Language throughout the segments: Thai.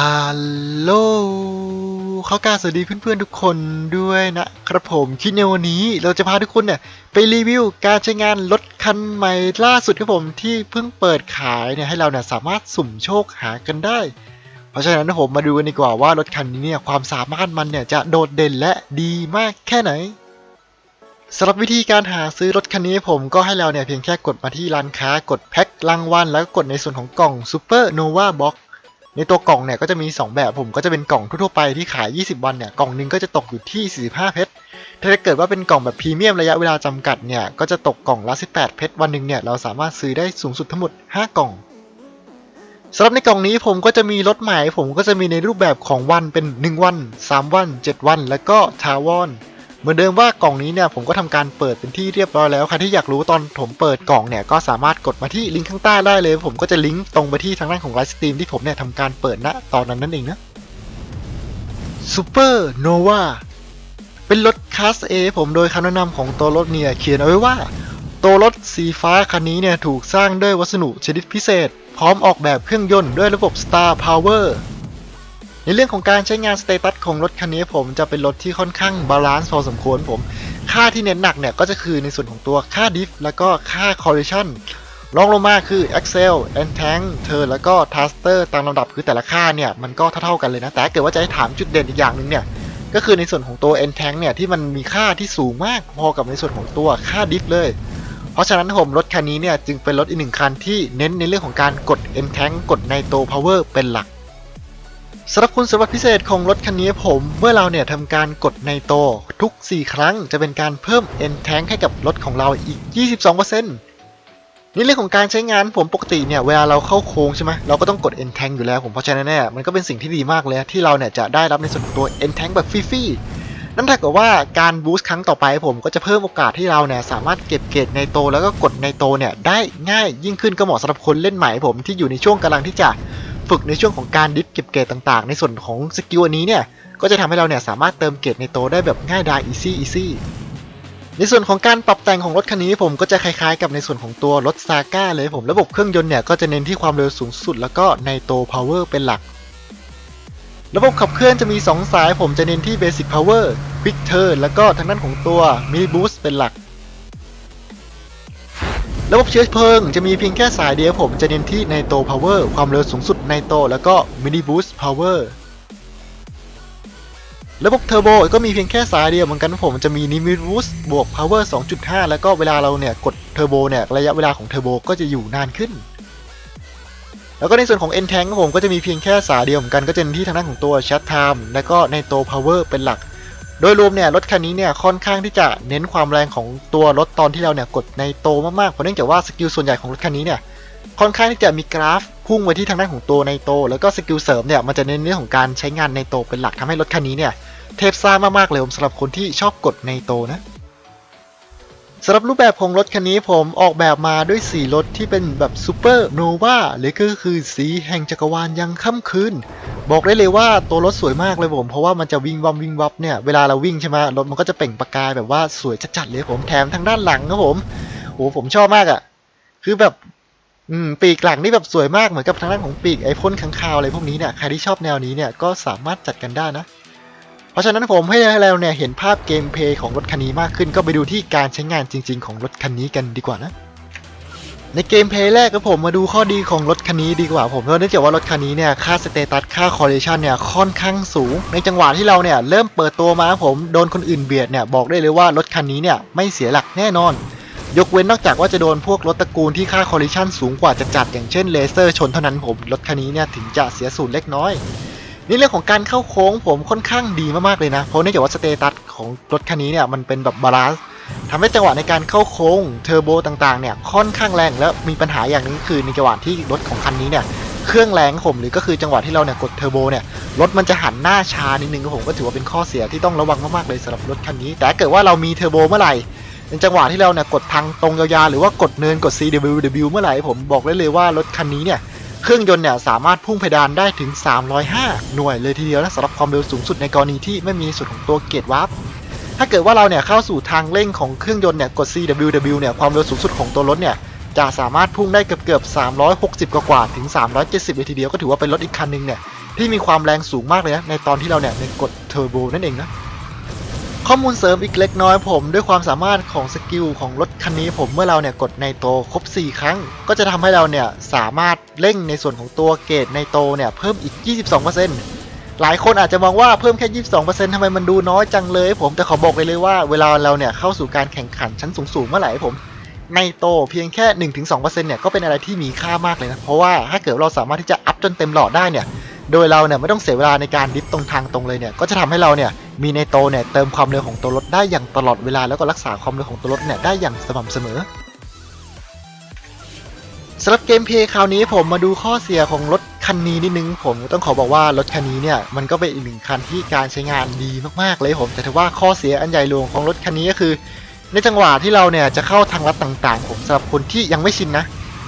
ฮัลโหลเขากาสวัสดีเพื่อนๆทุกคนด้วยนะครับผมคลิปในวันนี้เราจะพาทุกคนเนี่ยไปรีวิวการใช้งานรถคันใหม่ล่าสุดครับผมที่เพิ่งเปิดขายเนี่ยให้เราเนี่ยสามารถสุ่มโชคหากันได้ เพราะฉะนั้นผมมาดูกันดีกว่าว่ารถคันนี้เนี่ยความสามารถมันเนี่ยจะโดดเด่นและดีมากแค่ไหนสำหรับวิธีการหาซื้อรถคันนี้ผมก็ให้เราเนี่ยเพียงแค่กดมาที่ร้านค้ากดแพ็ครางวัลแล้วก็กดในส่วนของกล่อง Super Nova Box ในตัวกล่องเนี่ยก็จะมี 2 แบบผมก็จะเป็นกล่องทั่วๆไปที่ขาย 20 วันเนี่ยกล่องหนึงก็จะตกอยู่ที่ 45 เพชรถ้าเกิดว่าเป็นกล่องแบบพรีเมียมระยะเวลาจำกัดเนี่ยก็จะตกกล่องละ 18 เพชรวันหนึ่งเนี่ยเราสามารถซื้อได้สูงสุดทั้งหมด 5 กล่องสำหรับในกล่องนี้ผมก็จะมีรถหม่ผมก็จะมีในรูปแบบของวันเป็น 1 วัน 3 วัน 7 วัน แล้วก็ทาวอน เหมือนเดิมว่ากล่องนี้เนี่ยผมก็ทำการเปิดเป็นที่เรียบร้อยแล้วใครที่อยากรู้ตอนผมเปิดกล่องเนี่ยก็สามารถกดมาที่ลิงก์ข้างใต้ได้เลย ผมก็จะลิงก์ตรงไปที่ทางด้านของไลฟ์สตรีมที่ผมเนี่ยทำการเปิดณตอนนั้นนั่นเองนะ Super Nova เป็นรถคลาส A ผมโดยคำแนะนำของตัวรถเนี่ยเขียนเอาไว้ว่า ตัวรถสีฟ้าคันนี้เนี่ยถูกสร้างด้วยวัสดุชนิดพิเศษ พร้อมออกแบบเครื่องยนต์ด้วยระบบ Star Power ในเรื่องของการใช้งานสเตตัสของรถคันนี้ผมจะเป็นรถที่ค่อนข้างบาลานซ์พอสมควรผม ค่าที่เน้นหนักเนี่ยก็จะคือในส่วนของตัวค่าดิฟแล้วก็ค่า correlation รองลงมาคือ Excel a n t a n k Turn แล้วก็ Taster ตามลำดับคือแต่ละค่าเนี่ยมันก็เท่าๆกันเลยนะ แต่เกิดว่าจะให้ถามจุดเด่นอีกอย่างหนึ่งเนี่ยก็คือในส่วนของตัว n t a n k เนี่ยที่มันมีค่าที่สูงมากพอกับในส่วนของตัวค่าดิฟเลยเพราะฉะนั้นผมรถคันนี้เนี่ยจึงเป็นรถอีกหนึ่งคันที่เน้นในเรื่องของการกด n t a n k กดในตัว power เป็นหลัก สำหรับคุณสมบัติพิเศษของรถคันนี้ผม เมื่อเราเนี่ยทำการกดในโตทุก 4 ครั้งจะเป็นการเพิ่ม N tank ให้กับรถของเราอีก 22%นี่เรื่องของการใช้งานผมปกติเนี่ยเวลาเราเข้าโค้งใช่ไหมเราก็ต้องกด N tank อยู่แล้วผมเพราะฉะนั้นเนี่ยมันก็เป็นสิ่งที่ดีมากเลยที่เราเนี่ยจะได้รับในส่วนของตัว N tank แบบฟรีๆนั่นถ้าเกิดว่าการบูสต์ครั้งต่อไปผมก็จะเพิ่มโอกาสที่เราเนี่ยสามารถเก็บเกรดในโตแล้วก็กดในโตเนี่ยได้ง่ายยิ่งขึ้นก็เหมาะสำหรับคนเล่นใหม่ผมที่อยู่ในช่วงกำลังที่จะ ฝึกในช่วงของการดิฟเก็บเกรดต่างๆ ในส่วนของสกิลอันนี้เนี่ย ก็จะทำให้เราเนี่ยสามารถเติมเกรดในโตได้แบบง่ายดาย easy easy ในส่วนของการปรับแต่งของรถคันนี้ผมก็จะคล้ายๆ กับในส่วนของตัวรถซาก้าเลยผมระบบเครื่องยนต์เนี่ยก็จะเน้นที่ความเร็วสูงสุด แล้วก็ในโต power เป็นหลัก ระบบขับเคลื่อนจะมี 2 สายผมจะเน้นที่ basic power quick turn แล้วก็ทางด้านของตัว mini boost เป็นหลัก ระบบเชื้อเพลิงจะมีเพียงแค่สายเดียวผมจะเน้นที่ไนโตพาวเวอร์ความเร็วสูงสุดไนโตแล้วก็มินิบูสต์พาวเวอร์ระบบเทอร์โบก็มีเพียงแค่สายเดียวเหมือนกันผมจะมีนิมิบูส์บวกพาวเวอร์2.5 แล้วก็เวลาเราเนี่ยกดเทอร์โบเนี่ยระยะเวลาของเทอร์โบก็จะอยู่นานขึ้น แล้วก็ในส่วนของ N Tank ผมก็จะมีเพียงแค่สายเดียวเหมือนกันก็จะเน้นที่ทางด้านของตัว Chat Time และก็ไนโตพาวเวอร์เป็นหลัก โดยรวมเนี่ยรถคันนี้เนี่ยค่อนข้างที่จะเน้นความแรงของตัวรถตอนที่เราเนี่ยกดในโตมากๆเพราะเนื่องจากว่าสกิลส่วนใหญ่ของรถคันนี้เนี่ยค่อนข้างที่จะมีกราฟพุ่งไปที่ทางด้านของตัวในโต แล้วก็สกิลเสริมเนี่ยมันจะเน้นเรื่องของการใช้งานในโตเป็นหลักทำให้รถคันนี้เนี่ยเทพซ่ามากๆเลยสำหรับคนที่ชอบกดในโตนะสำหรับรูปแบบของรถคันนี้ผมออกแบบมาด้วยสีรถที่เป็นแบบซูเปอร์โนวาหรือก็คือสีแห่งจักรวาลยังค่ำคืน บอกได้เลยว่าตัวรถสวยมากเลยผม เพราะว่ามันจะวิ่งวับวิ่งวับเนี่ย เวลาเราวิ่งใช่ไหมรถมันก็จะเปล่งประกายแบบว่าสวยจัดๆเลยผมแถมทางด้านหลังครับผมโอ้ผมชอบมากอะ่ะ คือแบบอืมปีกหลังนี่แบบสวยมากเหมือนกับทางด้านของปีกไอพ่นข้างคาวอะไรพวกนี้เนี่ยใครที่ชอบแนวนี้เนี่ยก็สามารถจัดกันได้นะ เพราะฉะนั้นผมให้เราเนี่ยเห็นภาพเกมเพลย์ของรถคันนี้มากขึ้น ก็ไปดูที่การใช้งานจริง ๆ ของรถคันนี้กันดีกว่านะ ในเกมเพลย์แรกก็ผมมาดูข้อดีของรถคันนี้ดีกว่าผมเพราะเนื่องจากว่ารถคันนี้เนี่ยค่าสเตตัสค่าคอร์เรชันเนี่ยค่อนข้างสูง ในจังหวะที่เราเนี่ยเริ่มเปิดตัวมาผมโดนคนอื่นเบียดเนี่ยบอกได้เลยว่ารถคันนี้เนี่ยไม่เสียหลักแน่นอน ยกเว้นนอกจากว่าจะโดนพวกรถตระกูลที่ค่าคอร์เรชันสูงกว่าจะจัดอย่างเช่นเลเซอร์ชนเท่านั้นผมรถคันนี้เนี่ยถึงจะเสียสูญเล็กน้อยนี่เรื่องของการเข้าโค้งผมค่อนข้างดีมากๆเลยนะเพราะเนื่องจากว่าสเตตัสของรถคันนี้เนี่ยมันเป็นแบบบาลานซ์ ทำให้จังหวะในการเข้าโค้งเทอร์โบต่างๆเนี่ยค่อนข้างแรงแล้วมีปัญหาอย่างนึงคือในจังหวะที่รถของคันนี้เนี่ยเครื่องแรงผมหรือก็คือจังหวะที่เราเนี่ยกดเทอร์โบเนี่ยรถมันจะหันหน้าช้านิดนึงผมก็ถือว่าเป็นข้อเสียที่ต้องระวังมากๆเลยสำหรับรถคันนี้ แต่เกิดว่าเรามีเทอร์โบเมื่อไหร่ในจังหวะที่เราเนี่ยกดทางตรงยาวๆหรือว่ากดเนินกด CWW เมื่อไหร่ผมบอกได้เลยว่ารถคันนี้เนี่ยเครื่องยนต์เนี่ยสามารถพุ่งเพดานได้ถึง 305 หน่วยเลยทีเดียวนะสำหรับความเร็วสูงสุดในกรณีที่ไม่มีส่วนของตัวเกียร์วาร์ป ถ้าเกิดว่าเราเนี่ยเข้าสู่ทางเร่งของเครื่องยนต์เนี่ยกด CWW เนี่ยความเร็วสูงสุดของตัวรถเนี่ยจะสามารถพุ่งได้เกือบเกือบ360 กว่าถึง 370เลยทีเดียวก็ถือว่าเป็นรถอีกคันหนึงเนี่ยที่มีความแรงสูงมากเลยนะในตอนที่เราเนี่ยในกดเทอร์โบนั่นเองนะข้อมูลเสริมอีกเล็กน้อยผม ด้วยความสามารถของสกิลของรถคันนี้ผมเมื่อเราเนี่ยกดในโตครบ 4 ครั้ง ก็จะทำให้เราเนี่ยสามารถเร่งในส่วนของตัวเกรดในโตเนี่ยเพิ่มอีก 22% หลายคนอาจจะมองว่าเพิ่มแค่ 22%ทำไมมันดูน้อยจังเลยผมแต่ขอบอกเลยเลยว่าเวลาเราเนี่ยเข้าสู่การแข่งขันชั้นสูงๆเมื่อไหร่ผมในโตเพียงแค่ 1-2%เนี่ยก็เป็นอะไรที่มีค่ามากเลยนะเพราะว่าถ้าเกิดเราสามารถที่จะอัพจนเต็มหลอดได้เนี่ยโดยเราเนี่ยไม่ต้องเสียเวลาในการดิฟตรงทางตรงเลยเนี่ยก็จะทำให้เราเนี่ยมีในโตเนี่ยเติมความเร็วของตัวรถได้อย่างตลอดเวลาแล้วก็รักษาความเร็วของตัวรถเนี่ยได้อย่างสม่ำเสมอสำหรับเกมเพลย์คราวนี้ผมมาดูข้อเสียของรถ คันนี้นิดนึงผมต้องขอบอกว่ารถคันนี้เนี่ยมันก็เป็นอีกหนึ่งคันที่การใช้งานดีมากๆเลยผมแต่ถือว่าข้อเสียอันใหญ่หลวงของรถคันนี้ก็คือ ในจังหวะที่เราเนี่ยจะเข้าทางลัดต่างๆ ผมสำหรับคนที่ยังไม่ชินนะ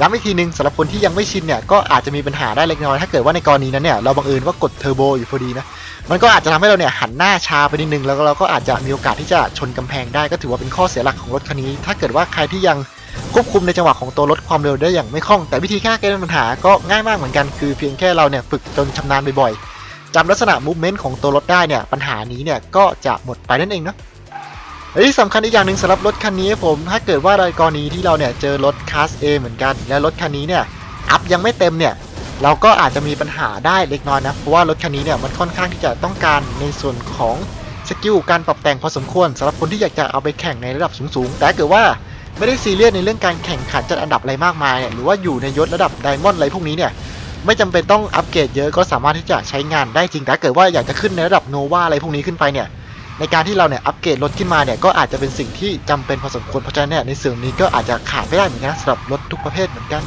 ย้ำอีกทีนึงสำหรับคนที่ยังไม่ชินเนี่ยก็อาจจะมีปัญหาได้เล็กน้อยถ้าเกิดว่าในกรณีนั้นเนี่ยเราบังเอิญว่ากดเทอร์โบอยู่พอดีนะมันก็อาจจะทำให้เราเนี่ยหันหน้าชาไปนิดนึงแล้วเราก็อาจจะมีโอกาสที่จะชนกำแพงได้ก็ถือว่าเป็นข้อเสียหลักของรถคันนี้ ถ้าเกิดว่าใครที่ยัง ควบคุมในจังหวะของตัวรถความเร็วได้อย่างไม่คล่อง แต่วิธีแก้ปัญหาก็ง่ายมากเหมือนกันคือเพียงแค่เราเนี่ยฝึกจนชำนาญบ่อยๆจำลักษณะมูฟเมนต์ของตัวรถได้เนี่ยปัญหานี้เนี่ยก็จะหมดไปนั่นเองเนาะและที่สำคัญอีกอย่างหนึ่งสำหรับรถคันนี้ผม ถ้าเกิดว่าในกรณีที่เราเนี่ยเจอรถคลาส A เหมือนกัน และรถคันนี้เนี่ยอัพยังไม่เต็มเนี่ยเราก็อาจจะมีปัญหาได้เล็กน้อยนะ เพราะว่ารถคันนี้เนี่ยมันค่อนข้างที่จะต้องการในส่วนของสกิลการปรับแต่งพอสมควรสำหรับคนที่อยากจะเอาไปแข่งในระดับสูงๆ แต่เกิดว่า ไม่ได้ซีเรียสในเรื่องการแข่งขันจัดอันดับอะไรมากมายเนี่ยหรือว่าอยู่ในยศระดับไดมอนด์อะไรพวกนี้เนี่ยไม่จำเป็นต้องอัปเกรดเยอะก็สามารถที่จะใช้งานได้จริงแต่เกิดว่าอยากจะขึ้นในระดับโนวาอะไรพวกนี้ขึ้นไปเนี่ยในการที่เราเนี่ยอัปเกรดรถขึ้นมาเนี่ยก็อาจจะเป็นสิ่งที่จำเป็นพอสมควรเพราะฉะนั้นเนี่ยในส่วนนี้ก็อาจจะขาดไม่ได้เหมือนกันสำหรับรถทุกประเภทเหมือนกัน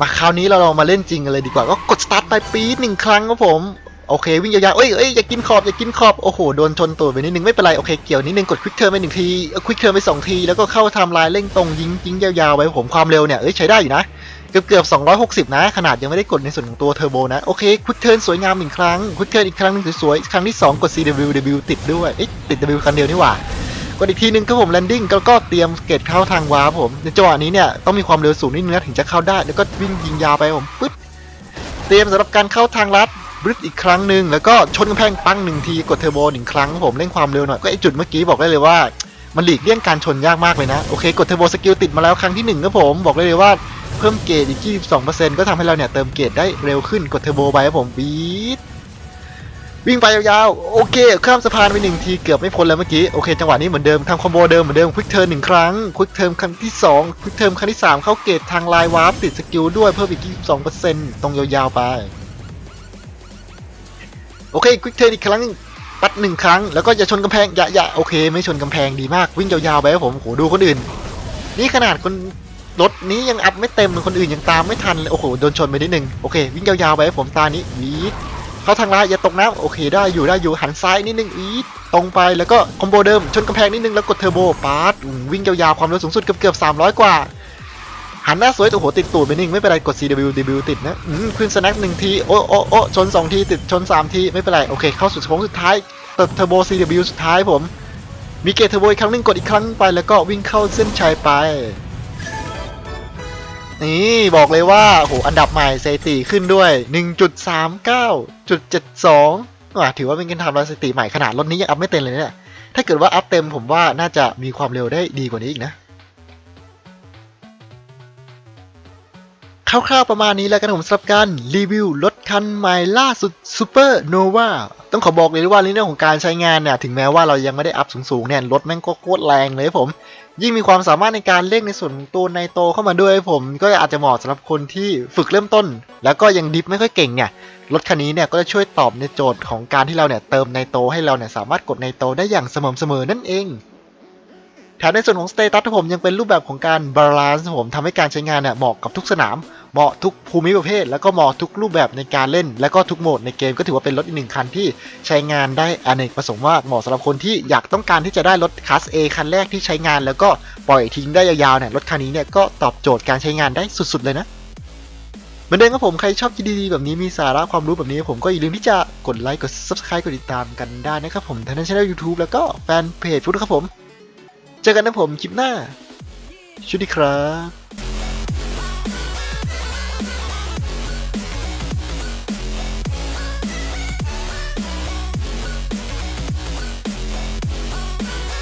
มาคราวนี้เราลองมาเล่นจริงกันเลยดีกว่าก็กดสตาร์ทไปปีดหนึ่งครั้งครับผม โอเควิ่งยาวๆเอ้ยเอ้ยอย่ากินขอบอย่ากินขอบโอ้โหโดนชนตัวไปนิดนึงไม่เป็นไรโอเคเกี่ยวนิดนึงกดควิกเทิร์นไปหนึ่งทีควิกเทิร์นไปสองทีแล้วก็เข้าทำลายเร่งตรงยิงยิงยาวๆไปผมความเร็วเนี่ยเอ้ยใช้ได้อยู่นะเกือบเกือบ 260 นะ ขนาดยังไม่ได้กดในส่วนของตัวเทอร์โบนะ โอเคควิกเทิร์นสวยงามอีกครั้งควิกเทิร์นอีกครั้งหนึงสวยๆครั้งที่ 2 กด CWW ติดด้วยเอ๊ะติด W คันเดียวนี่หว่ากดอีกทีนึงก็ผมแลนดิ้งแล้วก็เตรียมเกตเข้าทางวาร์ปผมในจังหวะนี้เนี่ยต้องมีความเร็วสูงนิดนึงนะถึงจะเข้าได้ แล้วก็วิ่งยิงยาวไปผมปึ๊บเตรียมสำหรับการเข้าทางลัด บริดอีกครั้งหนึ่งแล้วก็ชนกำแพงปังหนึ่งทีกดเทอร์โบหนึ่งครั้งครับผมเร่งความเร็วหน่อยก็ไอจุดเมื่อกี้บอกได้เลยว่ามันหลีกเลี่ยงการชนยากมากเลยนะ โอเค กดเทอร์โบสกิลติดมาแล้วครั้งที่หนึ่งครับผม บอกได้เลยว่าเพิ่มเกรดอีก 22%ก็ทำให้เราเนี่ยเติมเกรดได้เร็วขึ้นกดเทอร์โบไปครับผมบีดวิ่งไปยาวๆ โอเค ข้ามสะพานไปหนึ่งทีเกือบไม่พ้นแล้วเมื่อกี้ โอเค จังหวะนี้เหมือนเดิมทำคอมโบเดิมเหมือนเดิมควิกเทิร์นหนึ่งครั้งควิกเทิร์นครั้งที่2ควิกเทิร์นครั้งที่ 3 เข้าเกรดทางไลน์วาร์ปติดสกิลด้วยเพิ่มอีก 22%ตรงยาวๆไป โอเคควิกเทิร์นอีกครั้งนึงปัดหนึ่งครั้งแล้วก็อย่าชนกำแพงอย่าอย่าโอเค ไม่ชนกำแพงดีมากวิ่งยาวๆไปครับผมโหดูคนอื่น นี่ขนาดคนรถนี้ยังอัพไม่เต็มคนอื่นยังตามไม่ทันเลยโอ้โหโดนชนไปนิดนึงโอเค วิ่งยาวๆไปผมตานี้วีดเข้าทางร้ายอย่าตกน้ำโอเค ได้อยู่ได้อยู่หันซ้ายนิดนึงวีดตรงไปแล้วก็คอมโบเดิมชนกำแพงนิดนึงแล้วกดเทอร์โบปาร์ตวิ่งยาวๆความเร็วสูงสุดเกือบเกือบ300 กว่า หันหน้าสวยโอ้โหติดตูดไปนิ่งไม่เป็นไรกด CW W ติดนะอืมขึ้นสแน็คหนึ่งทีโอ้โอ้โอ้ชนสองทีติดชนสามทีไม่เป็นไรโอเคเข้าสู่โค้งสุดท้ายเติมเทอร์โบ CW สุดท้ายผม มีเกตเทอร์โบอีกครั้งหนึงกดอีกครั้งไปแล้วก็วิ่งเข้าเส้นชัยไปนี่บอกเลยว่าโหอันดับใหม่สถิติขึ้นด้วย 1.39.72อะถือว่าเป็นการทำลายสถิติใหม่ขนาดรถนี้ยังอัพไม่เต็มเลยเนี่ยถ้าเกิดว่าอัพเต็มผมว่าน่าจะมีความเร็วได้ดีกว่านี้อีกนะ คร่าวๆประมาณนี้แล้วกันผมสำหรับการรีวิวรถคันใหม่ล่าสุด Super Nova ต้องขอบอกเลยว่าในเรื่องของการใช้งานเนี่ยถึงแม้ว่าเรายังไม่ได้อัพสูงๆเนี่ยรถแม่งก็โคตรแรงเลยผม ยิ่งมีความสามารถในการเร่งในส่วนตัวไนโตรเข้ามาด้วยผม ก็อาจจะเหมาะสำหรับคนที่ฝึกเริ่มต้น แล้วก็ยังดิฟไม่ค่อยเก่งเนี่ยรถคันนี้เนี่ยก็จะช่วยตอบในโจทย์ของการที่เราเนี่ยเติมไนโตรให้เราเนี่ยสามารถกดไนโตรได้อย่างสม่ำเสมอนั่นเอง แถมในส่วนของสเตตัสผมยังเป็นรูปแบบของการบาลานซ์ผมทำให้การใช้งานเนี่ยเหมาะกับทุกสนาม เหมาะทุกภูมิประเภท แล้วก็เหมาะทุกรูปแบบในการเล่น และก็ทุกโหมดในเกมก็ถือว่าเป็นรถอีกหนึ่งคันที่ใช้งานได้อเนกประสงค์มากเหมาะสำหรับคนที่อยากต้องการที่จะได้รถคลาส A คันแรกที่ใช้งาน แล้วก็ปล่อยทิ้งได้ยาวๆเนี่ยรถคันนี้เนี่ยก็ตอบโจทย์การใช้งานได้สุดๆเลยนะเหมือนเดิมครับผมใครชอบดีๆแบบนี้มีสาระความรู้แบบนี้ผมก็อย่าลืมที่จะกดไลค์กด subscribe กดติดตามกันได้นะครับผมทั้งในช่อง YouTube แล้วก็แฟนเพจฟุตครับผม เจอกันนะผมคลิปหน้าชุดีครับ